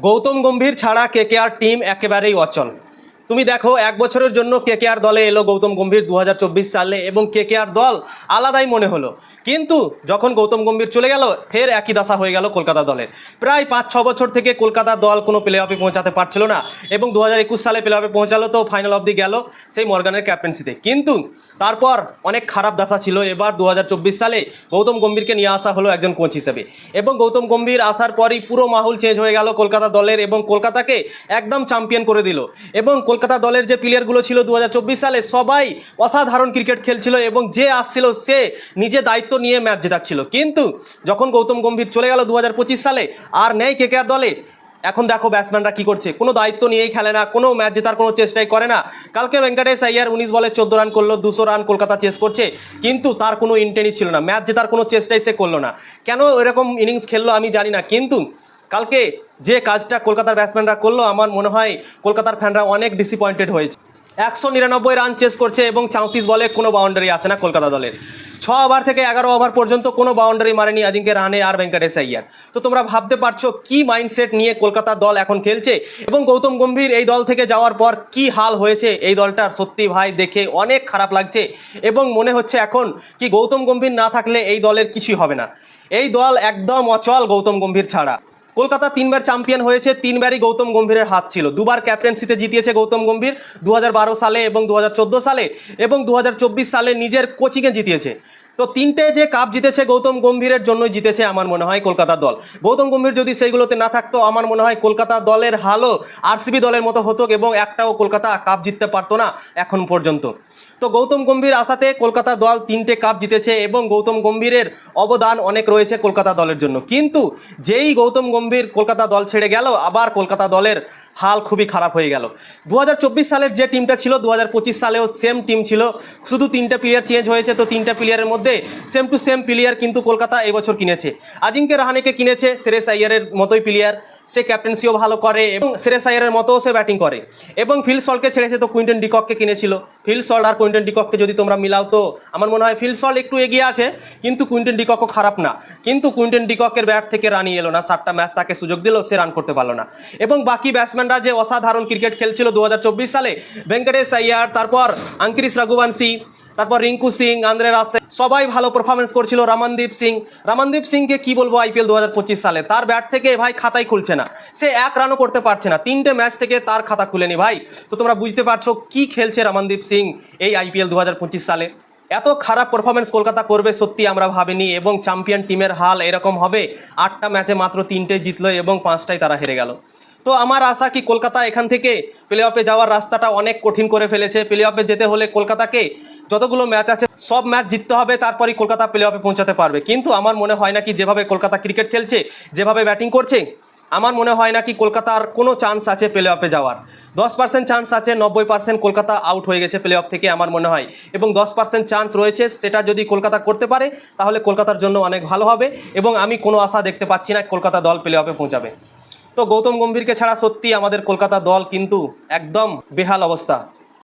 গৌতম গম্ভীর ছাড়া KKR team একেবারেই অচল। তুমি দেখো, এক বছরের জন্য কেকেআর দলে এলো গৌতম গম্ভীর দু হাজার চব্বিশ সালে এবং কেকেআর দল আলাদাই মনে হলো। কিন্তু যখন গৌতম গম্ভীর চলে গেল, ফের একই দশা হয়ে গেল কলকাতা দলের। প্রায় পাঁচ, ছ বছর থেকে কলকাতা দল কোনো প্লে অফে পৌঁছাতে পারছিল না এবং দু হাজার একুশ সালে প্লে অফে পৌঁছালো তো ফাইনাল অবধি গেল সেই মর্গানের ক্যাপ্টেন্সিতে কিন্তু তারপর অনেক খারাপ দশা ছিল। এবার দু হাজার চব্বিশ সালে গৌতম গম্ভীরকে নিয়ে আসা হলো একজন কোচ হিসেবে। এবং গৌতম গম্ভীর আসার পরই পুরো মাহল চেঞ্জ হয়ে গেল কলকাতা দলের এবং কলকাতাকে একদম চ্যাম্পিয়ন করে দিল। এবং কলকাতা দলের যে প্লেয়ারগুলো ছিল দু হাজার চব্বিশ সালে, সবাই অসাধারণ ক্রিকেট খেলছিল এবং যে আসছিল সে নিজে দায়িত্ব নিয়ে ম্যাচ জেতাচ্ছিল। কিন্তু যখন গৌতম গম্ভীর চলে গেল দু হাজার পঁচিশ সালে, আর নেই কেকেআর দলে, এখন দেখো ব্যাটসম্যানরা কি করছে? কোনো দায়িত্ব নিয়েই খেলে না, কোনো ম্যাচ জেতার কোনো চেষ্টাই করে না। কালকে ভেঙ্কটেশ আইয়ার উনিশ বলে চোদ্দ রান করল, দুশো রান কলকাতা চেস করছে, কিন্তু তার কোনো ইন্টেনই ছিল না। ম্যাচ জেতার কোনো চেষ্টাই সে করল না। কেন এরকম ইনিংস খেললো আমি জানি না, কিন্তু কালকে যে কাজটা কলকাতার ব্যাটসম্যানরা করল, আমার মনে হয় কলকাতার ফ্যানরা অনেক ডিসঅ্যাপয়েন্টেড হয়েছে। একশো নিরানব্বই রান চেস করছে এবং চৌত্রিশ বলে কোনো বাউন্ডারি আসে না কলকাতা দলের। ছ ওভার থেকে এগারো ওভার পর্যন্ত কোনো বাউন্ডারি মারেনি আজিঙ্কে রানে আর ভেঙ্কটেশ আইয়ার। তো তোমরা ভাবতে পারছ কি মাইন্ডসেট নিয়ে কলকাতা দল এখন খেলছে? এবং গৌতম গম্ভীর এই দল থেকে যাওয়ার পর কি হাল হয়েছে? এই দলটার সত্যি ভাই দেখে অনেক খারাপ লাগছে এবং মনে হচ্ছে এখন কি গৌতম গম্ভীর না থাকলে এই দলের কিছুই হবে না। এই দল একদম অচল গৌতম গম্ভীর ছাড়া। কলকাতা তিনবার চ্যাম্পিয়ন হয়েছে, তিনবারই গৌতম গম্ভীরের হাত ছিল। দুবার ক্যাপ্টেন্সিতে জিতিয়েছে গৌতম গম্ভীর দু হাজার বারো সালে এবং দু হাজার চোদ্দ সালে এবং দু হাজার চব্বিশ সালে নিজের কোচিংয়ে জিতিয়েছে। তো তিনটে যে কাপ জিতেছে গৌতম গম্ভীরের জন্যই জিতেছে আমার মনে হয় কলকাতা দল। গৌতম গম্ভীর যদি সেইগুলোতে না থাকতো, আমার মনে হয় কলকাতা দলের হালও আরসিবি দলের মতো হতো এবং একটাও কলকাতা কাপ জিততে পারতো না এখন পর্যন্ত। তো গৌতম গম্ভীর আসাতে কলকাতা দল তিনটে কাপ জিতেছে এবং গৌতম গম্ভীরের অবদান অনেক রয়েছে কলকাতা দলের জন্য। কিন্তু যেই গৌতম গম্ভীর কলকাতা দল ছেড়ে গেল, আবার কলকাতা দলের হাল খুবই খারাপ হয়ে গেল। দু হাজার চব্বিশ সালের যে টিমটা ছিল দু হাজার পঁচিশ সালেও সেম টিম ছিল। শুধু তিনটে প্লেয়ার চেঞ্জ হয়েছে, তো তিনটে প্লেয়ারের মধ্যে সেম টু সেম প্লেয়ার কিন্তু কলকাতা এবছর কিনেছে। আজিঙ্কে রাহানেকে কিনেছে সেরেস আইয়ারের মতোই প্লেয়ার সে ক্যাপ্টেন্সিও ভালো করে এবং সেরেস আইয়ারের মতোও সে ব্যাটিং করে। এবং ফিল সল্টকে ছেড়েছে তো কুইন্টন ডিকককে কিনেছিল। ফিল সল্ট আর কুইন্টন ডিকককে যদি তোমরা মিলাও তো আমার মনে হয় ফিল সল্ট একটু এগিয়ে আছে, কিন্তু কুইন্টন ডিককও খারাপ না। কিন্তু কুইন্টন ডিককের ব্যাট থেকে রানি এলো না, সাতটা ম্যাচ তাকে সুযোগ দিল সে রান করতে পারল না। এবং বাকি ব্যাটসম্যানরা যে অসাধারণ ক্রিকেট খেলছিল দু হাজার চব্বিশ সালে, ভেঙ্কটেশ আইয়ার, তারপর আঙ্কিরিস রঘুবংশী তারপর রিঙ্কু সিং, আন্দ্রে রাসে সবাই ভালো পারফরমেন্স করছিল রামানদীপ সিং। রামানদীপ সিংকে কি বলব আইপিএল দু হাজার পঁচিশ সালে? তার ব্যাট থেকে ভাই খাতাই খুলছে না। সে এক রানও করতে পারছে না। তিনটে ম্যাচ থেকে তার খাতা খুলেনি ভাই। তো তোমরা বুঝতে পারছ কি খেলছে রামানদীপ সিং এই আইপিএল দু হাজার পঁচিশ সালে? এত খারাপ পারফরমেন্স কলকাতা করবে সত্যি আমরা ভাবিনি এবং চ্যাম্পিয়ন টিমের হাল এরকম হবে। আটটা ম্যাচে মাত্র তিনটে জিতলো এবং পাঁচটাই তারা হেরে গেল। তো আমার আশা কি কলকাতা এখান থেকে প্লে অফে যাওয়ার রাস্তাটা অনেক কঠিন করে ফেলেছে। প্লে অফে যেতে হলে কলকাতাকে যতগুলো ম্যাচ আছে, সব ম্যাচ জিততে হবে, তারপরই কলকাতা প্লে অফে পৌঁছাতে পারবে। কিন্তু আমার মনে হয় না কি যেভাবে কলকাতা ক্রিকেট খেলছে, যেভাবে ব্যাটিং করছে, আমার মনে হয় না কি কলকাতার কোনো চান্স আছে প্লে অফে যাওয়ার। দশ পার্সেন্ট চান্স আছে, নব্বই পার্সেন্ট কলকাতা আউট হয়ে গেছে প্লে অফ থেকে আমার মনে হয়। এবং দশ পার্সেন্ট চান্স রয়েছে, সেটা যদি কলকাতা করতে পারে, তাহলে কলকাতার জন্য অনেক ভালো হবে। এবং আমি কোনো আশা দেখতে পাচ্ছি না কলকাতা দল প্লে অফে পৌঁছাবে। তো গৌতম গম্ভীরকে ছাড়া সত্যি আমাদের কলকাতা দল কিন্তু একদম বেহাল অবস্থা।